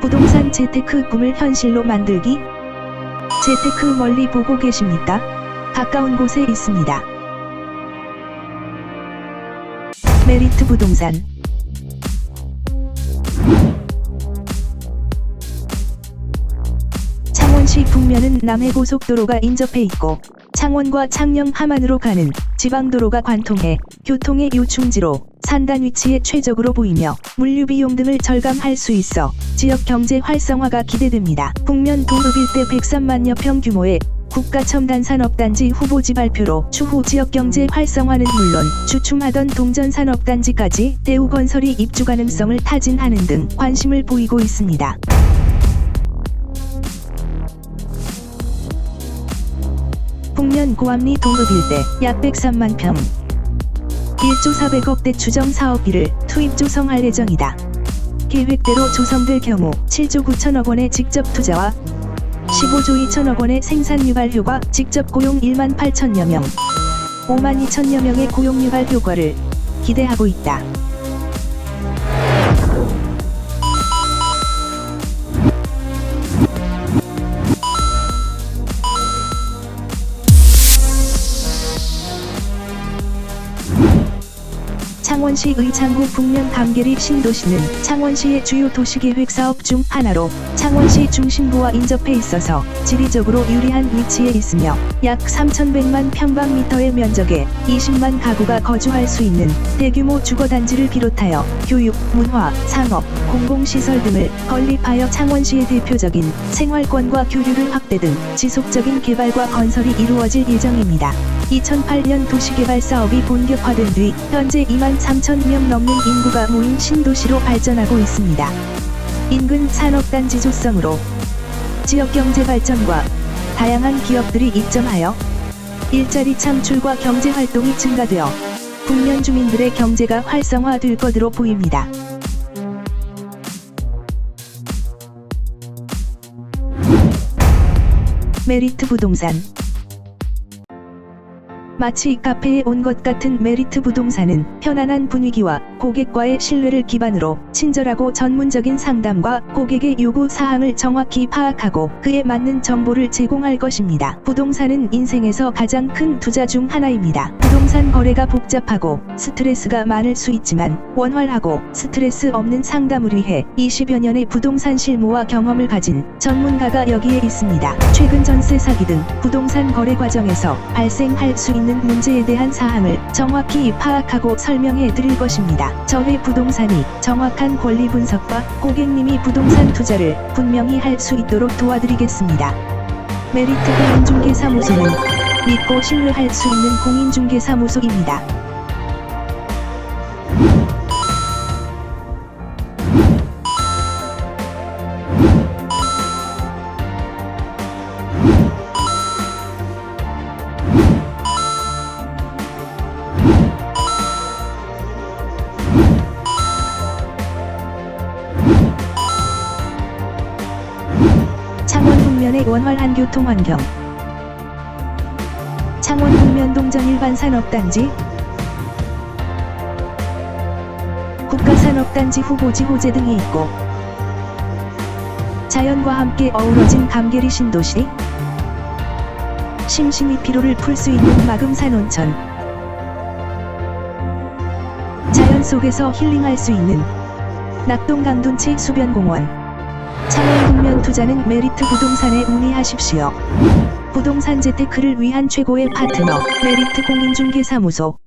부동산 재테크 꿈을 현실로 만들기? 재테크 멀리 보고 계십니까? 가까운 곳에 있습니다. 메리트 부동산 창원시 북면은 남해 고속도로가 인접해 있고 창원과 창녕 함안으로 가는 지방도로가 관통해 교통의 요충지로 산단 위치에 최적으로 보이며 물류 비용 등을 절감할 수 있어 지역 경제 활성화가 기대됩니다. 북면 동읍 일대 103만여 평 규모의 국가 첨단 산업단지 후보지 발표로 추후 지역 경제 활성화는 물론 주춤하던 동전 산업단지까지 대우 건설이 입주 가능성을 타진하는 등 관심을 보이고 있습니다. 북면 고암리 동읍 일대 약 103만 평 1조 400억대 추정 사업비를 투입 조성할 예정이다. 계획대로 조성될 경우 7조 9천억 원의 직접 투자와 15조 2천억 원의 생산 유발 효과, 직접 고용 1만 8천여 명, 5만 2천여 명의 고용 유발 효과를 기대하고 있다. 창원시 의 창구 북면 감계리 신도시는 창원시의 주요 도시계획 사업 중 하나로 창원시 중심부와 인접해 있어서 지리적으로 유리한 위치에 있으며 약 3,100만 평방미터의 면적에 20만 가구가 거주할 수 있는 대규모 주거단지를 비롯하여 교육, 문화, 상업, 공공시설 등을 건립하여 창원시의 대표적인 생활권과 교류를 확대 등 지속적인 개발과 건설이 이루어질 예정입니다. 2008년 도시개발 사업이 본격화된 뒤 현재 2만 3천 명 넘는 인구가 모인 신도시로 발전하고 있습니다. 인근 산업단지 조성으로 지역 경제 발전과 다양한 기업들이 입점하여 일자리 창출과 경제 활동이 증가되어 북면 주민들의 경제가 활성화될 것으로 보입니다. 메리트 부동산 마치 카페에 온 것 같은 메리트 부동산은 편안한 분위기와 고객과의 신뢰를 기반으로 친절하고 전문적인 상담과 고객의 요구 사항을 정확히 파악하고 그에 맞는 정보를 제공할 것입니다. 부동산은 인생에서 가장 큰 투자 중 하나입니다. 부동산 거래가 복잡하고 스트레스가 많을 수 있지만 원활하고 스트레스 없는 상담을 위해 20여 년의 부동산 실무와 경험을 가진 전문가가 여기에 있습니다. 최근 전세 사기 등 부동산 거래 과정에서 발생할 수 있는 문제에 대한 사항을 정확히 파악하고 설명해 드릴 것입니다. 저희 부동산이 정확한 권리 분석과 고객님이 부동산 투자를 분명히 할 수 있도록 도와드리겠습니다. 메리트 공인중개사무소는 믿고 신뢰할 수 있는 공인중개사무소입니다. 창원 북면의 원활한 교통 환경. 창원 북면 동정 일반 산업단지. 국가산업단지 후보지 호재 등이 있고 자연과 함께 어우러진 감계리 신도시. 심신이 피로를 풀 수 있는 마금산 온천. 자연 속에서 힐링할 수 있는 낙동 강둔치 수변공원 국면 투자는 메리트 부동산에 문의하십시오. 부동산 재테크를 위한 최고의 파트너 메리트 공인중개사무소